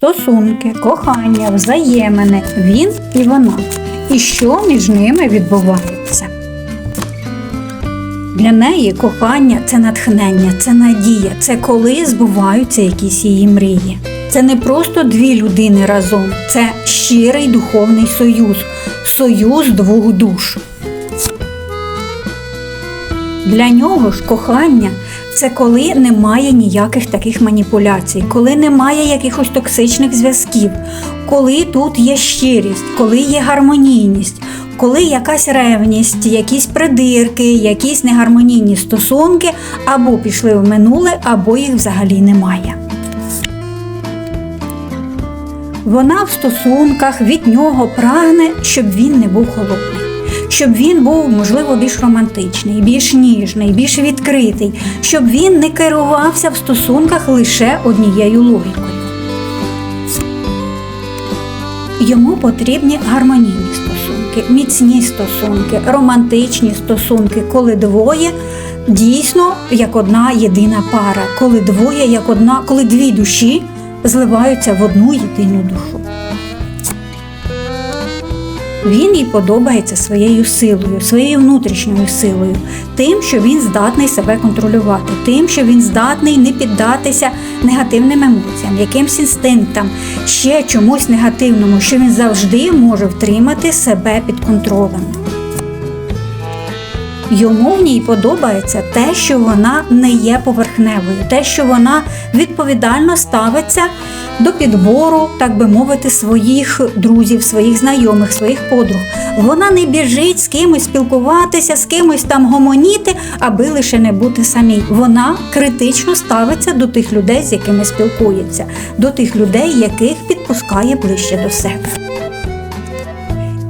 стосунки, кохання, взаємини, він і вона. І що між ними відбувається? Для неї кохання це натхнення, це надія, це коли збуваються якісь її мрії. Це не просто дві людини разом, це щирий духовний союз, союз двох душ. Для нього ж кохання це коли немає ніяких таких маніпуляцій, коли немає якихось токсичних зв'язків, коли тут є щирість, коли є гармонійність, коли якась ревність, якісь придирки, якісь негармонійні стосунки або пішли в минуле, або їх взагалі немає. Вона в стосунках від нього прагне, щоб він не був холодний, щоб він був, можливо, більш романтичний, більш ніжний, більш відкритий, щоб він не керувався в стосунках лише однією логікою. Йому потрібні гармонійні стосунки, міцні стосунки, романтичні стосунки, коли двоє дійсно як одна єдина пара, коли двоє як одна, коли дві душі зливаються в одну єдину душу. Він їй подобається своєю силою, своєю внутрішньою силою, тим, що він здатний себе контролювати, тим, що він здатний не піддатися негативним емоціям, якимсь інстинктам, ще чомусь негативному, що він завжди може втримати себе під контролем. Йому в ній подобається те, що вона не є поверхневою, те, що вона відповідально ставиться до підбору, так би мовити, своїх друзів, своїх знайомих, своїх подруг. Вона не біжить з кимось спілкуватися, з кимось там гомоніти, аби лише не бути самій. Вона критично ставиться до тих людей, з якими спілкується, до тих людей, яких підпускає ближче до себе.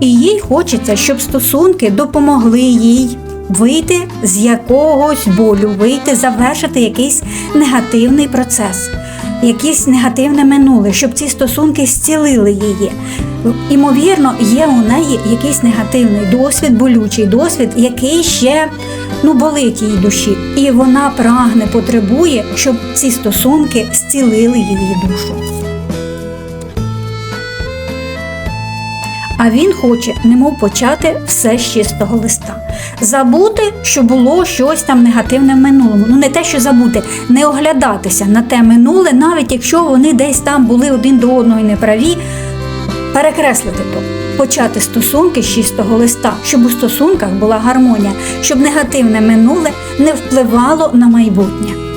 І їй хочеться, щоб стосунки допомогли їй вийти з якогось болю, вийти, завершити якийсь негативний процес, якесь негативне минуле, щоб ці стосунки зцілили її. Імовірно, є у неї якийсь негативний досвід, болючий досвід, який ще ну, болить її душі. І вона прагне, потребує, щоб ці стосунки зцілили її душу. А він хоче, немов почати все з чистого листа. Забути, що було щось там негативне в минулому. Ну не те, що забути, не оглядатися на те минуле, навіть якщо вони десь там були один до одного і неправі, перекреслити то. Почати стосунки з чистого листа, щоб у стосунках була гармонія, щоб негативне минуле не впливало на майбутнє.